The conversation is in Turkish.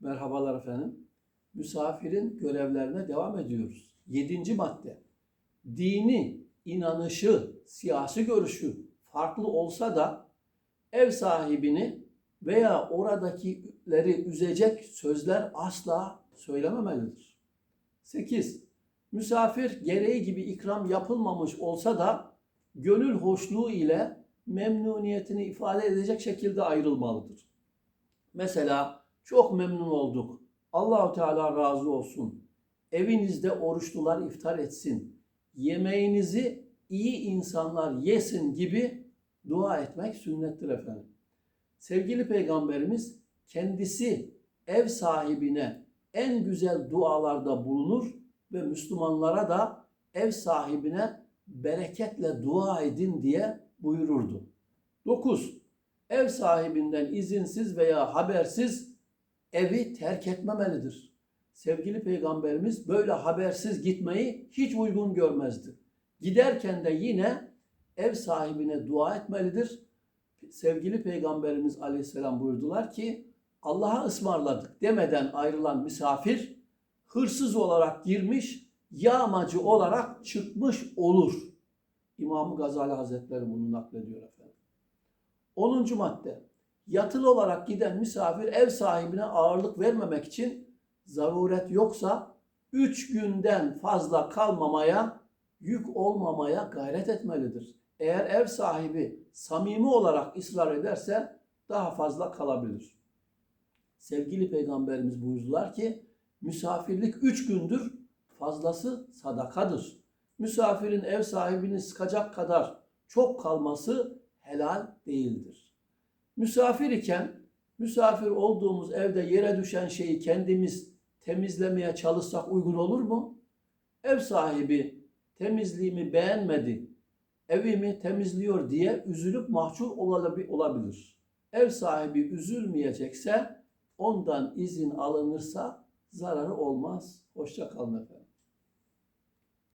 Merhabalar efendim. Misafirin görevlerine devam ediyoruz. Yedinci madde. Dini, inanışı, siyasi görüşü farklı olsa da ev sahibini veya oradakileri üzecek sözler asla söylememelidir. 8. Misafir gereği gibi ikram yapılmamış olsa da gönül hoşluğu ile memnuniyetini ifade edecek şekilde ayrılmalıdır. Mesela çok memnun olduk. Allahu Teala razı olsun. Evinizde oruçlular iftar etsin. Yemeğinizi iyi insanlar yesin gibi dua etmek sünnettir efendim. Sevgili peygamberimiz kendisi ev sahibine en güzel dualarda bulunur ve Müslümanlara da ev sahibine bereketle dua edin diye buyururdu. 9. Ev sahibinden izinsiz veya habersiz evi terk etmemelidir. Sevgili peygamberimiz böyle habersiz gitmeyi hiç uygun görmezdi. Giderken de yine ev sahibine dua etmelidir. Sevgili peygamberimiz aleyhisselam buyurdular ki Allah'a ısmarladık demeden ayrılan misafir hırsız olarak girmiş, yağmacı olarak çıkmış olur. İmam Gazali Hazretleri bunu naklediyor efendim. 10. madde. Yatılı olarak giden misafir ev sahibine ağırlık vermemek için zaruret yoksa 3 günden fazla kalmamaya, yük olmamaya gayret etmelidir. Eğer ev sahibi samimi olarak ısrar ederse daha fazla kalabilir. Sevgili peygamberimiz buyurdular ki misafirlik 3 gündür fazlası sadakadır. Misafirin ev sahibini sıkacak kadar çok kalması helal değildir. Misafir iken misafir olduğumuz evde yere düşen şeyi kendimiz temizlemeye çalışsak uygun olur mu? Ev sahibi temizliğimi beğenmedi, evimi temizliyor diye üzülüp mahcup olabilir. Ev sahibi üzülmeyecekse ondan izin alınırsa zararı olmaz. Hoşça kalın efendim.